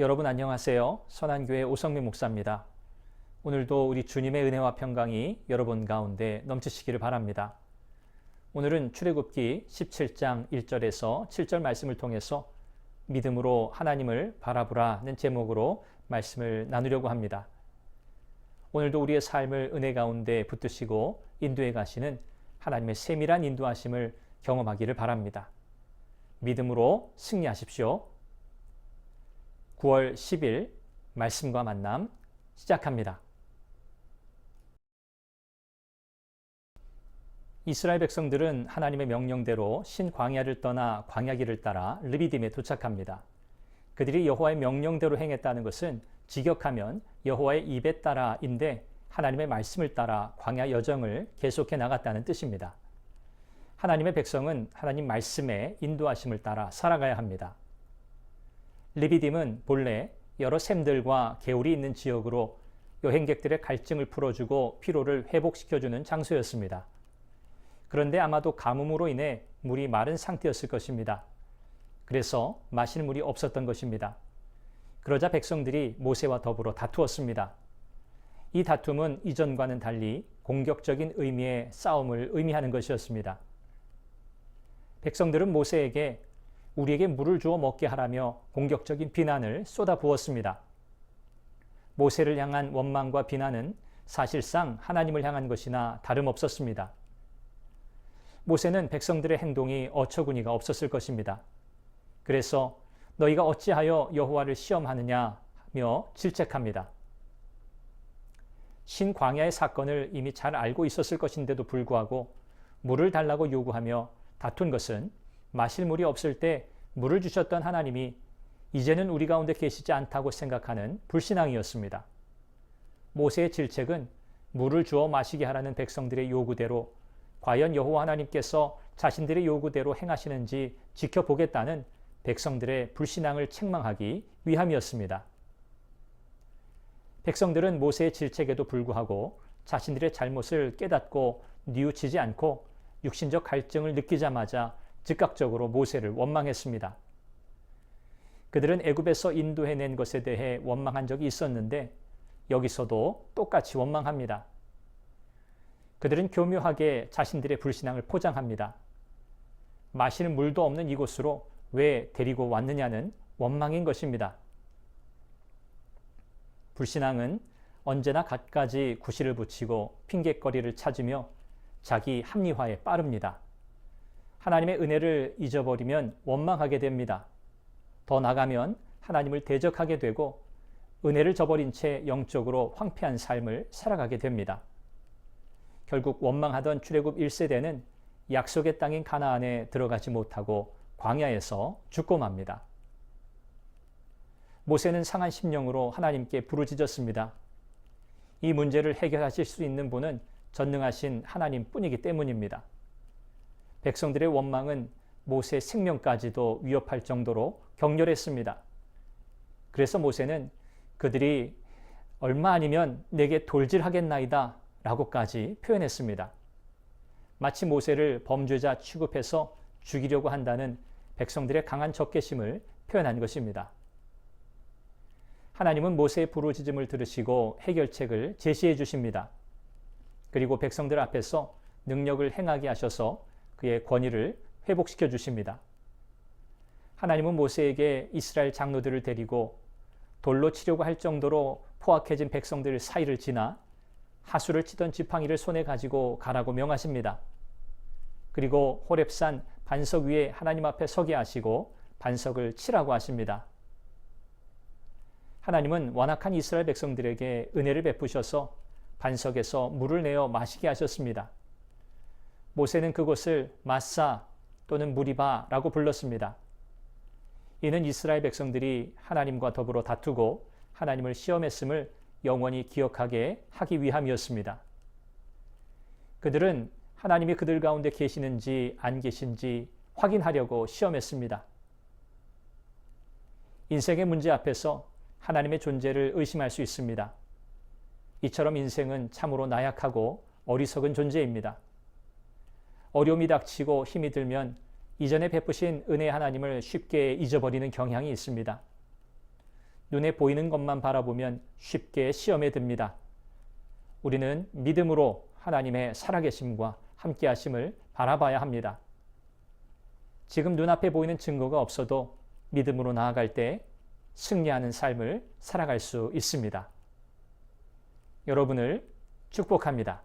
여러분 안녕하세요. 선한교회 오성민 목사입니다. 오늘도 우리 주님의 은혜와 평강이 여러분 가운데 넘치시기를 바랍니다. 오늘은 출애굽기 17장 1절에서 7절 말씀을 통해서 믿음으로 하나님을 바라보라는 제목으로 말씀을 나누려고 합니다. 오늘도 우리의 삶을 은혜 가운데 붙드시고 인도해 가시는 하나님의 세밀한 인도하심을 경험하기를 바랍니다. 믿음으로 승리하십시오. 9월 10일 말씀과 만남 시작합니다. 이스라엘 백성들은 하나님의 명령대로 신광야를 떠나 광야길을 따라 르비딤에 도착합니다. 그들이 여호와의 명령대로 행했다는 것은 직역하면 여호와의 입에 따라인데 하나님의 말씀을 따라 광야 여정을 계속해 나갔다는 뜻입니다. 하나님의 백성은 하나님 말씀에 인도하심을 따라 살아가야 합니다. 리비딤은 본래 여러 샘들과 개울이 있는 지역으로 여행객들의 갈증을 풀어주고 피로를 회복시켜주는 장소였습니다. 그런데 아마도 가뭄으로 인해 물이 마른 상태였을 것입니다. 그래서 마실 물이 없었던 것입니다. 그러자 백성들이 모세와 더불어 다투었습니다. 이 다툼은 이전과는 달리 공격적인 의미의 싸움을 의미하는 것이었습니다. 백성들은 모세에게 우리에게 물을 주어 먹게 하라며 공격적인 비난을 쏟아부었습니다. 모세를 향한 원망과 비난은 사실상 하나님을 향한 것이나 다름없었습니다. 모세는 백성들의 행동이 어처구니가 없었을 것입니다. 그래서 너희가 어찌하여 여호와를 시험하느냐 며 질책합니다. 신광야의 사건을 이미 잘 알고 있었을 것인데도 불구하고 물을 달라고 요구하며 다툰 것은 마실 물이 없을 때 물을 주셨던 하나님이 이제는 우리 가운데 계시지 않다고 생각하는 불신앙이었습니다. 모세의 질책은 물을 주어 마시게 하라는 백성들의 요구대로 과연 여호와 하나님께서 자신들의 요구대로 행하시는지 지켜보겠다는 백성들의 불신앙을 책망하기 위함이었습니다. 백성들은 모세의 질책에도 불구하고 자신들의 잘못을 깨닫고 뉘우치지 않고 육신적 갈증을 느끼자마자 즉각적으로 모세를 원망했습니다. 그들은 애굽에서 인도해낸 것에 대해 원망한 적이 있었는데 여기서도 똑같이 원망합니다. 그들은 교묘하게 자신들의 불신앙을 포장합니다. 마시는 물도 없는 이곳으로 왜 데리고 왔느냐는 원망인 것입니다. 불신앙은 언제나 갖가지 구실을 붙이고 핑계거리를 찾으며 자기 합리화에 빠릅니다. 하나님의 은혜를 잊어버리면 원망하게 됩니다. 더 나가면 하나님을 대적하게 되고 은혜를 저버린 채 영적으로 황폐한 삶을 살아가게 됩니다. 결국 원망하던 출애굽 1세대는 약속의 땅인 가나안에 들어가지 못하고 광야에서 죽고 맙니다. 모세는 상한 심령으로 하나님께 부르짖었습니다. 이 문제를 해결하실 수 있는 분은 전능하신 하나님 뿐이기 때문입니다. 백성들의 원망은 모세의 생명까지도 위협할 정도로 격렬했습니다. 그래서 모세는 그들이 얼마 아니면 내게 돌질하겠나이다 라고까지 표현했습니다. 마치 모세를 범죄자 취급해서 죽이려고 한다는 백성들의 강한 적개심을 표현한 것입니다. 하나님은 모세의 부르짖음을 들으시고 해결책을 제시해 주십니다. 그리고 백성들 앞에서 능력을 행하게 하셔서 그의 권위를 회복시켜 주십니다. 하나님은 모세에게 이스라엘 장로들을 데리고 돌로 치려고 할 정도로 포악해진 백성들 사이를 지나 하수를 치던 지팡이를 손에 가지고 가라고 명하십니다. 그리고 호렙산 반석 위에 하나님 앞에 서게 하시고 반석을 치라고 하십니다. 하나님은 완악한 이스라엘 백성들에게 은혜를 베푸셔서 반석에서 물을 내어 마시게 하셨습니다. 모세는 그곳을 마사 또는 무리바라고 불렀습니다. 이는 이스라엘 백성들이 하나님과 더불어 다투고 하나님을 시험했음을 영원히 기억하게 하기 위함이었습니다. 그들은 하나님이 그들 가운데 계시는지 안 계신지 확인하려고 시험했습니다. 인생의 문제 앞에서 하나님의 존재를 의심할 수 있습니다. 이처럼 인생은 참으로 나약하고 어리석은 존재입니다. 어려움이 닥치고 힘이 들면 이전에 베푸신 은혜 하나님을 쉽게 잊어버리는 경향이 있습니다. 눈에 보이는 것만 바라보면 쉽게 시험에 듭니다. 우리는 믿음으로 하나님의 살아계심과 함께하심을 바라봐야 합니다. 지금 눈앞에 보이는 증거가 없어도 믿음으로 나아갈 때 승리하는 삶을 살아갈 수 있습니다. 여러분을 축복합니다.